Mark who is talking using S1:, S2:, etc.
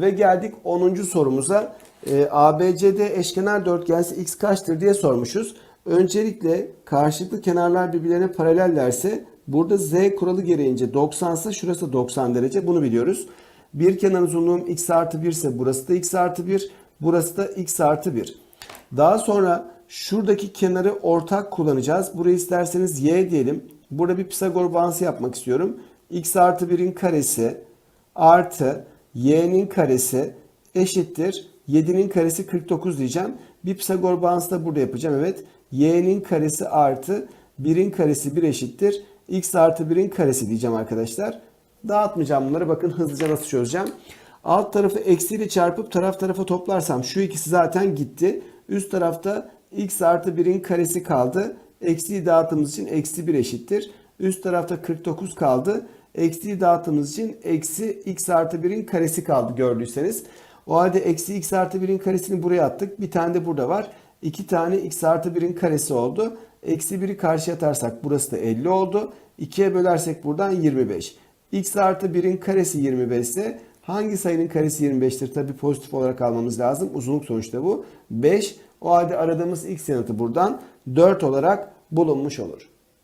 S1: Ve geldik 10. sorumuza. Ee, ABCD eşkenar dörtgense x kaçtır diye sormuşuz. Öncelikle karşılıklı kenarlar birbirlerine paralellerse burada z kuralı gereğince 90 ise şurası 90 derece bunu biliyoruz. Bir kenarın uzunluğum x artı 1 ise burası da x artı 1, burası da x artı 1. Daha sonra şuradaki kenarı ortak kullanacağız. Burayı isterseniz y diyelim. Burada bir Pisagor bağıntısı yapmak istiyorum. x artı 1'in karesi artı y'nin karesi eşittir. 7'nin karesi 49 diyeceğim. Bir Pisagor bağıntısı da burada yapacağım. Evet. y'nin karesi artı 1'in karesi 1 eşittir. x artı 1'in karesi diyeceğim arkadaşlar. Dağıtmayacağım bunları. Bakın hızlıca nasıl çözeceğim. Alt tarafı eksiyle çarpıp taraf tarafa toplarsam şu ikisi zaten gitti. Üst tarafta x artı 1'in karesi kaldı. Eksiyi dağıttığımız için eksi 1 eşittir. Üst tarafta 49 kaldı. Eksiyi dağıttığımız için eksi x artı 1'in karesi kaldı gördüyseniz. O halde eksi x artı 1'in karesini buraya attık. Bir tane de burada var. 2 tane x artı 1'in karesi oldu. Eksi 1'i karşıya atarsak burası da 50 oldu. 2'ye bölersek buradan 25. x artı 1'in karesi 25 ise hangi sayının karesi 25'tir? Tabi pozitif olarak almamız lazım. Uzunluk sonuçta bu. 5. O halde aradığımız x yanıtı buradan 4 olarak bulunmuş olur.